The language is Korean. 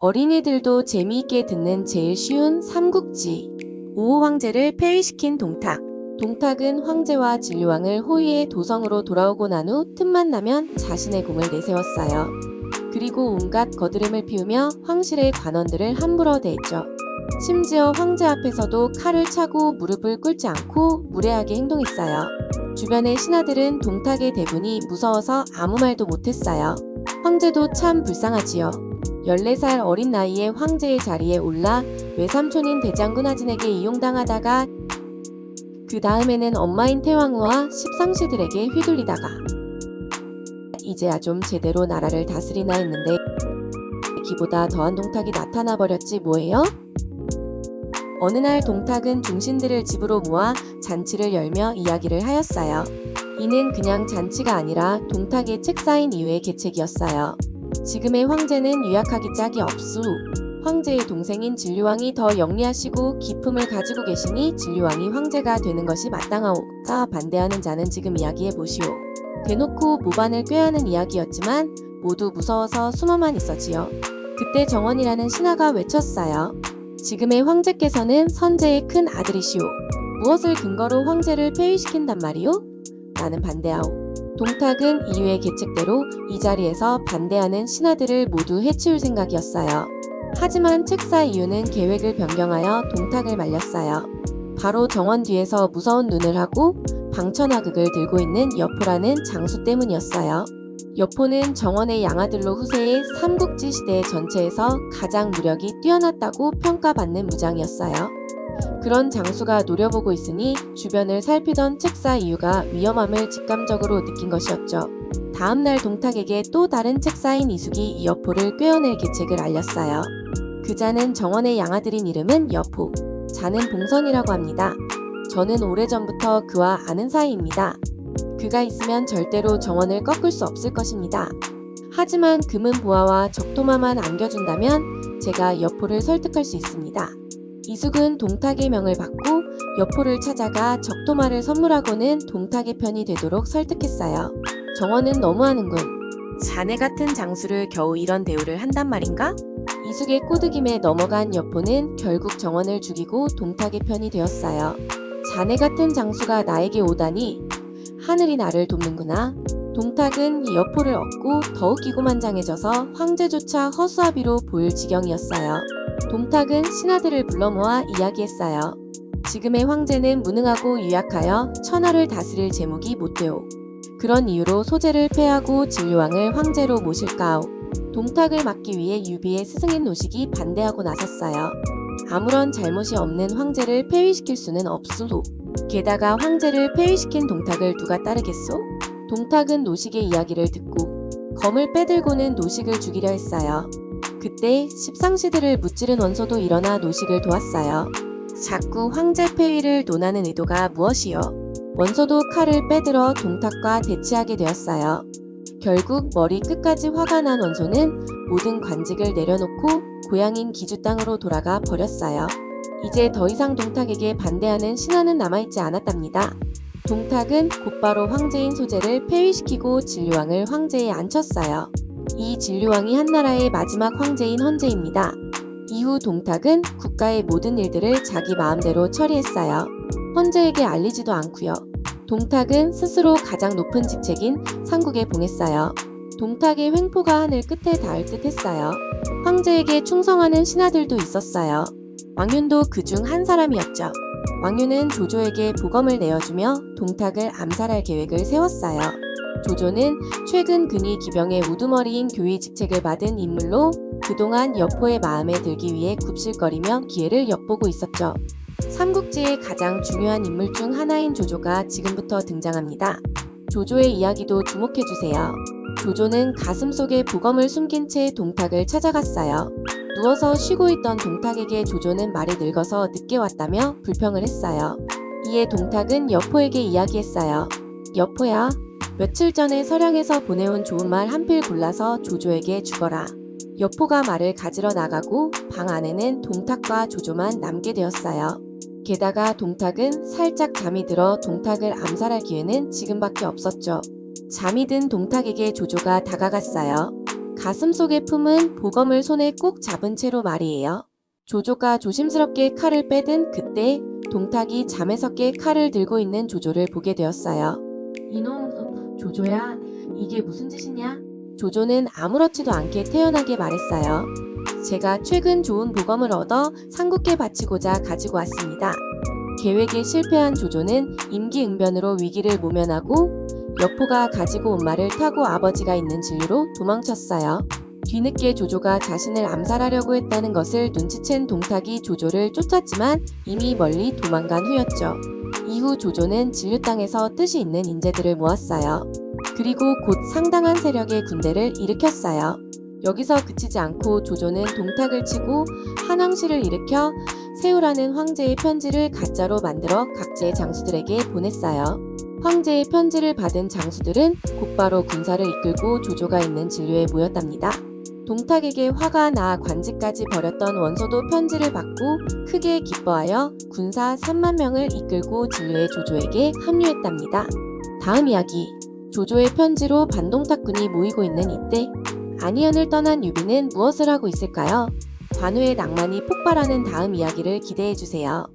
어린이들도 재미있게 듣는 제일 쉬운 삼국지. 오호 황제를 폐위시킨 동탁. 동탁은 황제와 진류왕을 호위해 도성으로 돌아오고 난 후 틈만 나면 자신의 공을 내세웠어요. 그리고 온갖 거드름을 피우며 황실의 관원들을 함부로 대했죠. 심지어 황제 앞에서도 칼을 차고 무릎을 꿇지 않고 무례하게 행동했어요. 주변의 신하들은 동탁의 대군이 무서워서 아무 말도 못했어요. 황제도 참 불쌍하지요. 14살 어린 나이에 황제의 자리에 올라 외삼촌인 대장군 하진에게 이용당하다가 그 다음에는 엄마인 태왕후와 십상시들에게 휘둘리다가 이제야 좀 제대로 나라를 다스리나 했는데 기보다 더한 동탁이 나타나 버렸지 뭐예요? 어느 날 동탁은 중신들을 집으로 모아 잔치를 열며 이야기를 하였어요. 이는 그냥 잔치가 아니라 동탁의 책 쌓인 이후의 계책이었어요. 지금의 황제는 유약하기 짝이 없수. 황제의 동생인 진류왕이 더 영리하시고 기품을 가지고 계시니 진류왕이 황제가 되는 것이 마땅하오가 반대하는 자는 지금 이야기해 보시오. 대놓고 모반을 꾀하는 이야기였지만 모두 무서워서 숨어만 있었지요. 그때 정원이라는 신하가 외쳤어요. 지금의 황제께서는 선제의 큰 아들이시오. 무엇을 근거로 황제를 폐위시킨단 말이오? 나는 반대하오. 동탁은 이유의 계책대로 이 자리에서 반대하는 신하들을 모두 해치울 생각이었어요. 하지만 책사 이유는 계획을 변경하여 동탁을 말렸어요. 바로 정원 뒤에서 무서운 눈을 하고 방천하극을 들고 있는 여포라는 장수 때문이었어요. 여포는 정원의 양아들로 후세의 삼국지 시대 전체에서 가장 무력이 뛰어났다고 평가받는 무장이었어요. 그런 장수가 노려보고 있으니 주변을 살피던 책사 이유가 위험함을 직감적으로 느낀 것이었죠. 다음날 동탁에게 또 다른 책사인 이숙이 이 여포를 꿰어낼 계책을 알렸어요. 그 자는 정원의 양아들인 이름은 여포, 자는 봉선이라고 합니다. 저는 오래전부터 그와 아는 사이입니다. 그가 있으면 절대로 정원을 꺾을 수 없을 것입니다. 하지만 금은 보아와 적토마만 안겨준다면 제가 여포를 설득할 수 있습니다. 이숙은 동탁의 명을 받고 여포를 찾아가 적토마를 선물하고는 동탁의 편이 되도록 설득했어요. 정원은 너무하는군. 자네 같은 장수를 겨우 이런 대우를 한단 말인가? 이숙의 꼬드김에 넘어간 여포는 결국 정원을 죽이고 동탁의 편이 되었어요. 자네 같은 장수가 나에게 오다니 하늘이 나를 돕는구나. 동탁은 이 여포를 얻고 더욱 기고만장해져서 황제조차 허수아비로 보일 지경이었어요. 동탁은 신하들을 불러 모아 이야기했어요. 지금의 황제는 무능하고 유약하여 천하를 다스릴 제목이 못되오. 그런 이유로 소재를 폐하고 진류왕을 황제로 모실까오. 동탁을 막기 위해 유비의 스승인 노식이 반대하고 나섰어요. 아무런 잘못이 없는 황제를 폐위시킬 수는 없수도. 게다가 황제를 폐위시킨 동탁을 누가 따르겠소? 동탁은 노식의 이야기를 듣고 검을 빼들고는 노식을 죽이려 했어요. 그때 십상시들을 무찌른 원소도 일어나 노식을 도왔어요. 자꾸 황제 폐위를 논하는 의도가 무엇이요? 원소도 칼을 빼들어 동탁과 대치하게 되었어요. 결국 머리 끝까지 화가 난 원소는 모든 관직을 내려놓고 고향인 기주 땅으로 돌아가 버렸어요. 이제 더 이상 동탁에게 반대하는 신하는 남아있지 않았답니다. 동탁은 곧바로 황제인 소재를 폐위시키고 진류왕을 황제에 앉혔어요. 이 진류왕이 한나라의 마지막 황제인 헌제입니다. 이후 동탁은 국가의 모든 일들을 자기 마음대로 처리했어요. 헌제에게 알리지도 않고요. 동탁은 스스로 가장 높은 직책인 상국에 봉했어요. 동탁의 횡포가 하늘 끝에 닿을 듯 했어요. 황제에게 충성하는 신하들도 있었어요. 왕윤도 그 중 한 사람이었죠. 왕윤은 조조에게 보검을 내어주며 동탁을 암살할 계획을 세웠어요. 조조는 최근 근위 기병의 우두머리인 교위 직책을 받은 인물로 그동안 여포의 마음에 들기 위해 굽실거리며 기회를 엿보고 있었죠. 삼국지의 가장 중요한 인물 중 하나인 조조가 지금부터 등장합니다. 조조의 이야기도 주목해주세요. 조조는 가슴 속에 보검을 숨긴 채 동탁을 찾아갔어요. 누워서 쉬고 있던 동탁에게 조조는 말이 늙어서 늦게 왔다며 불평을 했어요. 이에 동탁은 여포에게 이야기했어요. 여포야, 며칠 전에 서량에서 보내온 좋은 말 한 필 골라서 조조에게 주거라. 여포가 말을 가지러 나가고 방 안에는 동탁과 조조만 남게 되었어요. 게다가 동탁은 살짝 잠이 들어 동탁을 암살할 기회는 지금밖에 없었죠. 잠이 든 동탁에게 조조가 다가갔어요. 가슴 속에 품은 보검을 손에 꼭 잡은 채로 말이에요. 조조가 조심스럽게 칼을 빼든 그때 동탁이 잠에서 깨 칼을 들고 있는 조조를 보게 되었어요. 이놈, 조조야, 이게 무슨 짓이냐? 조조는 아무렇지도 않게 태연하게 말했어요. 제가 최근 좋은 보검을 얻어 상국에 바치고자 가지고 왔습니다. 계획에 실패한 조조는 임기응변으로 위기를 모면하고 여포가 가지고 온 말을 타고 아버지가 있는 진로로 도망쳤어요. 뒤늦게 조조가 자신을 암살하려고 했다는 것을 눈치챈 동탁이 조조를 쫓았지만 이미 멀리 도망간 후였죠. 이후 조조는 진류 땅에서 뜻이 있는 인재들을 모았어요. 그리고 곧 상당한 세력의 군대를 일으켰어요. 여기서 그치지 않고 조조는 동탁을 치고 한왕실을 일으켜 세우라는 황제의 편지를 가짜로 만들어 각지의 장수들에게 보냈어요. 황제의 편지를 받은 장수들은 곧바로 군사를 이끌고 조조가 있는 진료에 모였답니다. 동탁에게 화가 나 관직까지 버렸던 원소도 편지를 받고 크게 기뻐하여 군사 3만 명을 이끌고 진료의 조조에게 합류했답니다. 다음 이야기 조조의 편지로 반동탁군이 모이고 있는 이때 안희연을 떠난 유비는 무엇을 하고 있을까요? 관우의 낭만이 폭발하는 다음 이야기를 기대해 주세요.